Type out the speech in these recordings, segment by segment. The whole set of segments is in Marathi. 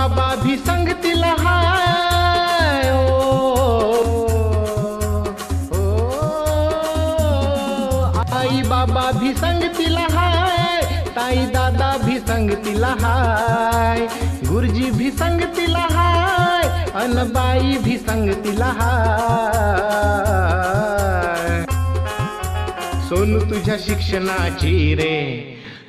बाबा भी संग हाय ओ, ओ, आई बाबा भी संगतीला हाय ताई दादा भी संगतीला हाय गुरुजी भी संगतीला हाय अन बाई भी संगतीला हाय सोनू तुझ्या शिक्षणाची रे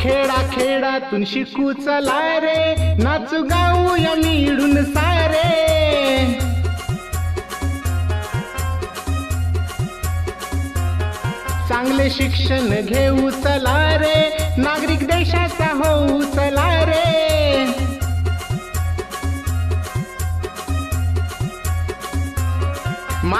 खेडा खेडातून शिकू चला रे. नाचू गाऊया मिळून सारे. चांगले शिक्षण घेऊ चला रे. नागरिक देशाचा होऊ चला रे.